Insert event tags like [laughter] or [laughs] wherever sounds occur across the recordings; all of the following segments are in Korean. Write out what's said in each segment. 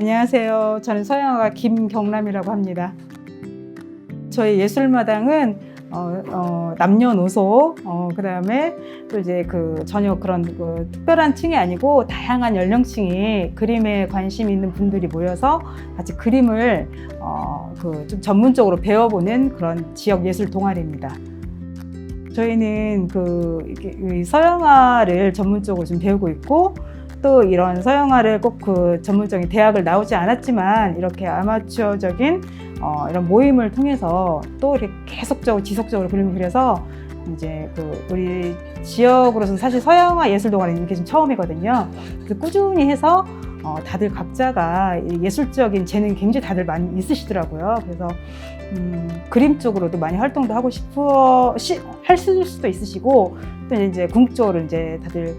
안녕하세요. 저는 서영아가 김경남이라고 합니다. 저희 예술마당은 어, 어, 남녀노소, 어, 그 다음에 또 이제 그 전혀 그런 그 특별한 층이 아니고 다양한 연령층이 그림에 관심 있는 분들이 모여서 같이 그림을 어, 그 좀 전문적으로 배워보는 그런 지역 예술 동아리입니다. 저희는 그 서양화를 전문적으로 좀 배우고 있고 또 이런 서양화를 꼭 그 전문적인 대학을 나오지 않았지만 이렇게 아마추어적인 어, 이런 모임을 통해서 또 이렇게 계속적으로 지속적으로 그림을 그려서 이제 그 우리 지역으로서는 사실 서양화 예술 동아리는 이게 지금 처음이거든요. 그래서 꾸준히 해서 어, 다들 각자가 이 예술적인 재능이 굉장히 다들 많이 있으시더라고요. 그래서 음, 그림 쪽으로도 많이 활동도 하고 싶어 시, 할 수도 있으시고 또 이제 궁극적으로 이제 다들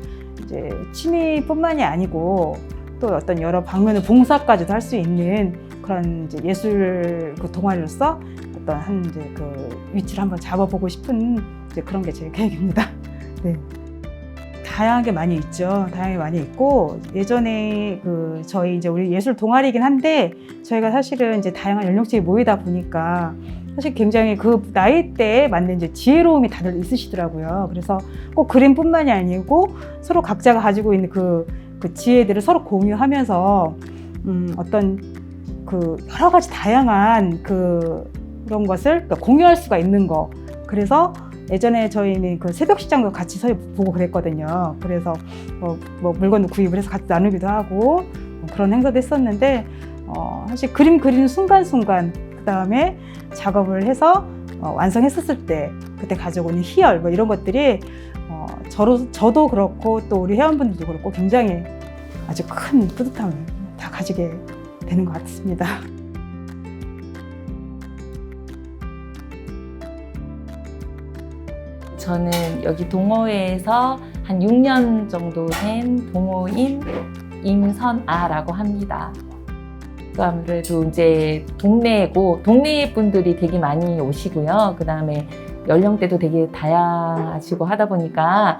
이제 취미뿐만이 아니고 또 어떤 여러 방면의 봉사까지도 할 수 있는 그런 이제 예술 그 동아리로서 어떤 한 이제 그 위치를 한번 잡아보고 싶은 이제 그런 게 제 계획입니다. [laughs] 네. 다양하게 많이 있죠. 다양하게 많이 있고 예전에 그 저희 이제 우리 예술 동아리긴 한데 저희가 사실은 이제 다양한 연령층이 모이다 보니까 사실 굉장히 그 나이대에 맞는 이제 지혜로움이 다들 있으시더라고요. 그래서 꼭 그림뿐만이 아니고 서로 각자가 가지고 있는 그, 그 지혜들을 서로 공유하면서 음, 어떤 그 여러 가지 다양한 그 그런 것을 그러니까 공유할 수가 있는 거. 그래서 예전에 저희는 그 새벽 시장도 같이 서 보고 그랬거든요. 그래서 뭐, 뭐 물건도 구입을 해서 같이 나누기도 하고 뭐 그런 행사도 했었는데 어, 사실 그림 그리는 순간순간 그 다음에 작업을 해서 어, 완성했었을 때 그때 가져오는 희열 뭐 이런 것들이 어, 저로, 저도 그렇고 또 우리 회원분들도 그렇고 굉장히 아주 큰 뿌듯함을 다 가지게 되는 것 같습니다. 저는 여기 동호회에서 한 6년 정도 된 동호인 임선아라고 합니다. 또 아무래도 이제 동네고 동네 분들이 되게 많이 오시고요. 그 다음에 연령대도 되게 다양하시고 하다 보니까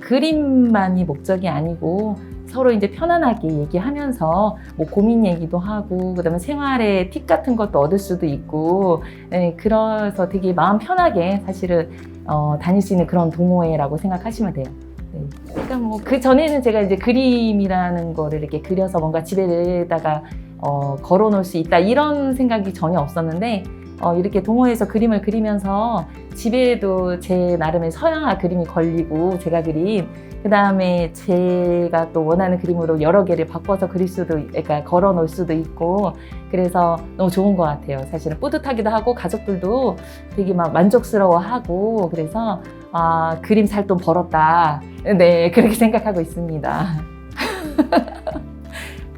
그림만이 목적이 아니고 서로 이제 편안하게 얘기하면서 뭐 고민 얘기도 하고 그다음에 생활의 팁 같은 것도 얻을 수도 있고 네, 그래서 되게 마음 편하게 사실은 어, 다닐 수 있는 그런 동호회라고 생각하시면 돼요. 네. 그러니까 뭐 그 전에는 제가 이제 그림이라는 거를 이렇게 그려서 뭔가 집에다가 어, 걸어놓을 수 있다 이런 생각이 전혀 없었는데 어, 이렇게 동호회에서 그림을 그리면서 집에도 제 나름의 서양화 그림이 걸리고 제가 그린 그 다음에 제가 또 원하는 그림으로 여러 개를 바꿔서 그릴 수도, 그러니까 걸어 놓을 수도 있고, 그래서 너무 좋은 것 같아요. 사실은 뿌듯하기도 하고, 가족들도 되게 막 만족스러워 하고, 그래서, 아, 그림 살 돈 벌었다. 네, 그렇게 생각하고 있습니다. [laughs]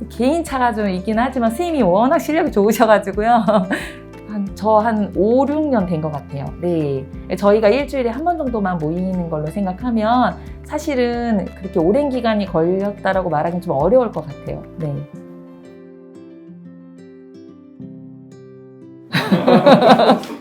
개인차가 좀 있긴 하지만 선생님이 워낙 실력이 좋으셔가지고요. [laughs] 한, 저한 5, 6년 된 것 같아요. 네. 저희가 일주일에 한 번 정도만 모이는 걸로 생각하면 사실은 그렇게 오랜 기간이 걸렸다라고 말하기는 좀 어려울 것 같아요. 네. [laughs]